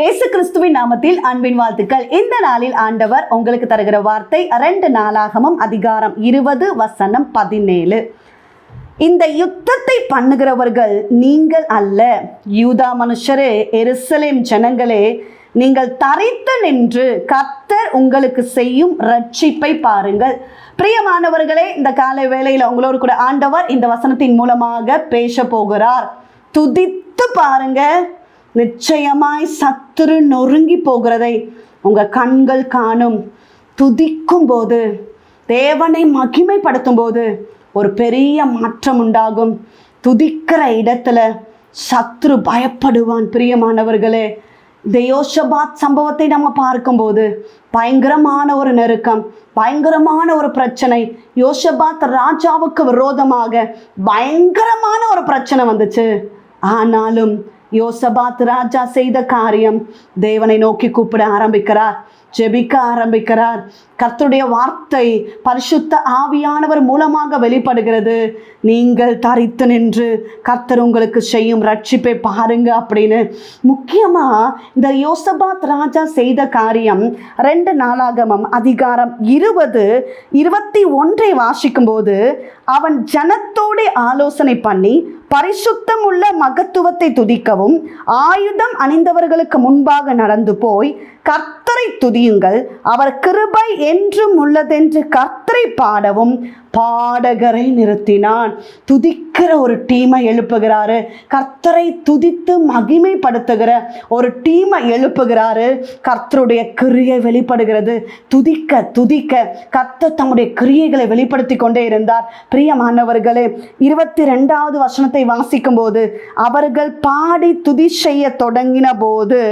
இயேசு கிறிஸ்துவின் நாமத்தில் அன்பின் வாழ்த்துக்கள். இந்த நாளில் ஆண்டவர் உங்களுக்கு தருகிற வார்த்தை ரெண்டு நாளாகமும் அதிகாரம் இருபது வசனம் பதினேழு. இந்த யுத்தத்தை பண்ணுகிறவர்கள் நீங்கள் அல்ல. யூதா மனுஷரே எருசலேம் ஜனங்களே நீங்கள் தரைத்து நின்று கர்த்தர் உங்களுக்கு செய்யும் ரட்சிப்பை பாருங்கள். பிரியமானவர்களே இந்த காலை வேளையில் உங்களோடு கூட ஆண்டவர் இந்த வசனத்தின் மூலமாக பேச போகிறார். துதித்து பாருங்க. நிச்சயமாய் சத்துரு நொறுங்கி போகிறதை உங்கள் கண்கள் காணும். துதிக்கும் போது தேவனை மகிமைப்படுத்தும் போது ஒரு பெரிய மாற்றம் உண்டாகும். துதிக்கிற இடத்துல சத்ரு பயப்படுவான் பிரியமானவர்களே. இந்த யோஷபாத் சம்பவத்தை நம்ம பார்க்கும்போது பயங்கரமான ஒரு நெருக்கம் பயங்கரமான ஒரு பிரச்சனை. யோஷபாத் ராஜாவுக்கு விரோதமாக பயங்கரமான ஒரு பிரச்சனை வந்துச்சு. ஆனாலும் யோசபாத் ராஜா செய்த காரியம். தேவனை நோக்கி கூப்பிட ஆரம்பிக்கிறார். ஜெபிக்க ஆரம்பிக்கிறார். கர்த்தருடைய வார்த்தை பரிசுத்த ஆவியானவர் மூலமாக வெளிப்படுகிறது. நீங்கள் தரித்து நின்று கர்த்தர் உங்களுக்கு செய்யும் ரட்சிப்பை பாருங்க அப்படின்னு. முக்கியமா இந்த யோசபாத் ராஜா செய்த காரியம் ரெண்டு நாளாகமம் அதிகாரம் இருபது இருபத்தி ஒன்றை வாசிக்கும் போது அவன் ஜனத்தோடு ஆலோசனை பண்ணி பரிசுத்தம் உள்ள மகத்துவத்தை துதிக்கவும் ஆயுதம் அணிந்தவர்களுக்கு முன்பாக நடந்து போய் கர்த்தரை துதியுங்கள். அவர் கிருபை என்றும் உள்ளதென்று கர்த்தரை பாடவும் பாடகரை நிறுத்தினான். துதிக்கிற ஒரு டீமை எழுப்புகிறாரு. கர்த்தரை துதித்து மகிமைப்படுத்துகிற ஒரு டீமை எழுப்புகிறாரு. கர்த்தருடைய கிரியை வெளிப்படுகிறது. துதிக்க துதிக்க கர்த்தர் தம்முடைய கிரியைகளை வெளிப்படுத்தி கொண்டே இருந்தார். பிரியமானவர்களே இருபத்தி ரெண்டாவது வசனத்தை வாசிக்கும் போது அவர்கள் பாடி துதி செய்ய தொடங்கின போது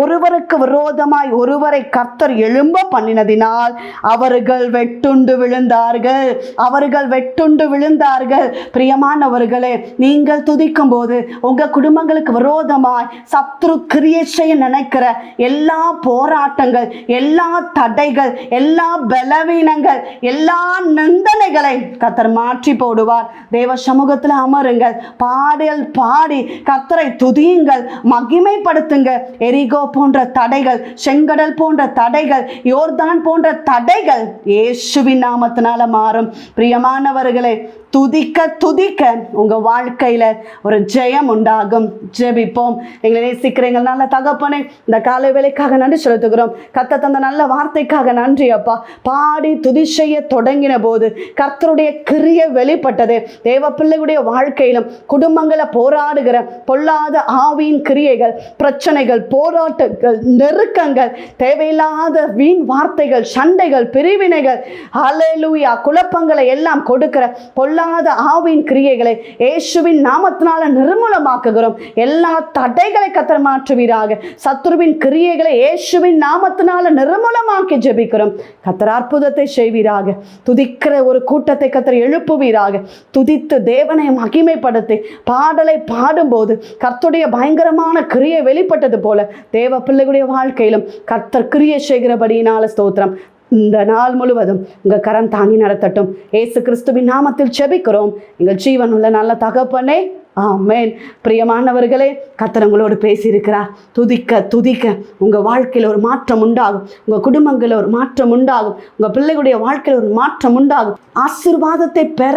ஒருவருக்கு விரோதமாய் ஒருவரை கர்த்தர் எழும்ப பண்ணினதினால் அவர்கள் வெட்டுண்டு விழுந்தார்கள். அவர்கள் வெட்டுண்டு விழுந்தார்கள். பிரியமானவர்களே நீங்கள் துதிக்கும் போது உங்க குடும்பங்களுக்கு விரோதமாய் சத்ரு கிரியேஷையை நினைக்கிற எல்லா போராட்டங்கள் எல்லா தடைகள் எல்லா பலவீனங்கள் எல்லா நிந்தனைகளை கத்தர் மாற்றி போடுவார். தேவ சமூகத்தில் அமருங்கள். பாடல் பாடி கத்தரை துதியுங்கள். மகிமைப்படுத்துங்க எரிகோ போன்ற தடைகள் செங்கடல் போன்ற தடைகள் யோர்தான் போன்ற தடைகள் இயேசுவின் நாமத்தினால மாறும். பிரியமானவர்களை துதிக்க துதிக்க உங்க வாழ்க்கையில ஒரு ஜெயம் உண்டாகும். ஜெபிப்போம். எங்களை நேசிக்கிறீங்கள் நல்ல தகப்பனே இந்த காலை வேலைக்காக நன்றி செலுத்துகிறோம். கத்த தந்த நல்ல வார்த்தைக்காக நன்றி அப்பா. பாடி துதி செய்ய தொடங்கின போது கர்த்தருடைய கிரிய வெளிப்பட்டது. தேவ பிள்ளையுடைய வாழ்க்கையிலும் குடும்பங்களை போராடுகிற பொல்லாத ஆவியின் கிரியைகள் பிரச்சனைகள் போராட்டங்கள் நெருக்கங்கள் தேவையில்லாத வீண் வார்த்தைகள் சண்டைகள் பிரிவினைகள் ஹalleluya குழப்பங்களை எல்லாம் கொடுக்கிற பொல்லாத ஆவின் கிரியைகளை இயேசுவின் நாமத்தினால நிர்மூலமாக்குகிறோம். எல்லா தடைகளை கத்திர மாற்றுவீராக. சத்ருவின் கிரியைகளை இயேசுவின் நாமத்தினால நிர்மூலமாக்கி ஜெபிக்கிறோம். கத்தர் அற்புதத்தை செய்வீராக. துதிக்கிற ஒரு கூட்டத்தை கத்தர் எழுப்புவீராக. துதித்து தேவனை மகிமைப்படுத்தி பாடலை பாடும்போது கர்த்துடைய பயங்கரமான கிரியை வெளிப்பட்டது போல தேவ பிள்ளைகளுடைய வாழ்க்கையிலும் கர்த்தர் கிரியை செய்கிறபடியினால ஸ்தோத்திரம். இந்த நாள் முழுவதும் உங்கள் கரம் தாங்கி நடத்தட்டும். ஏசு கிறிஸ்துவின் நாமத்தில் செபிக்கிறோம் எங்கள் ஜீவன் உள்ள நல்ல தகப்பனே ஆமேன். பிரியமானவர்களே கத்தர் உங்களோடு பேசியிருக்கிறார். துதிக்க துதிக்க. உங்கள் வாழ்க்கையில் ஒரு மாற்றம் உண்டாகும். உங்கள் குடும்பங்களில் ஒரு மாற்றம் உண்டாகும். உங்கள் பிள்ளைகளுடைய வாழ்க்கையில் ஒரு மாற்றம் உண்டாகும். ஆசீர்வாதத்தை பெற